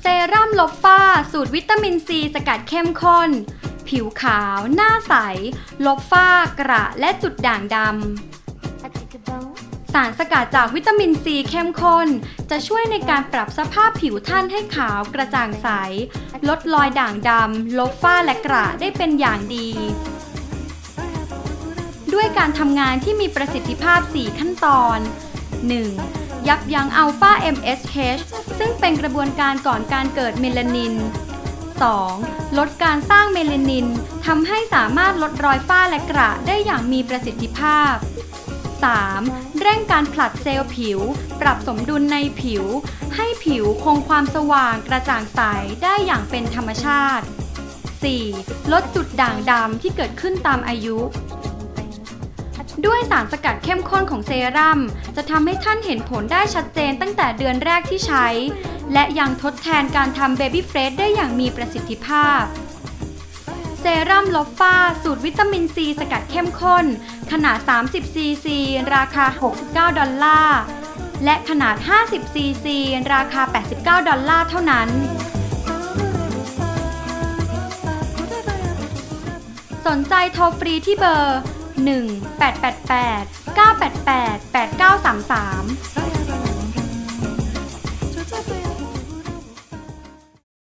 เซรั่มลบฝ้า สูตรวิตามินซีสกัดเข้มข้น ผิวขาว หน้าใส ลบฝ้ากระและจุดด่างดำ สารสกัดจากวิตามินซีเข้มข้น จะช่วยในการปรับสภาพผิวท่านให้ขาวกระจ่างใส ลดรอยด่างดำ ลบฝ้าและกระได้เป็นอย่างดี ด้วยการทำงานที่มีประสิทธิภาพ 4 ขั้นตอน 1. ยับยั้งอัลฟา MSH ซึ่งเป็นกระบวนการก่อนการเกิดเมลานิน 2. ลดการสร้างเมลานินทำให้สามารถลดรอยฝ้าและกระได้อย่างมีประสิทธิภาพ 3. เร่งการผลัดเซลล์ผิว ปรับสมดุลในผิว ให้ผิวคงความสว่างกระจ่างใสได้อย่างเป็นธรรมชาติ 4. ลดจุดด่างดำที่เกิดขึ้นตามอายุ ด้วยสารสกัดเข้มข้นของเซรั่มจะทำให้ท่านเห็นผลได้ชัดเจนตั้งแต่เดือนแรกที่ใช้ และยังทดแทนการทำเบบี้เฟรชได้อย่างมีประสิทธิภาพ เซรั่มลบฝ้า สูตรวิตามินซีสกัดเข้มข้น ขนาด 30 ซีซี ราคา 69 ดอลลาร์ และขนาด 50 ซีซี ราคา 89 ดอลลาร์เท่านั้นสนใจโทรฟรีที่เบอร์ 1 888 988 8933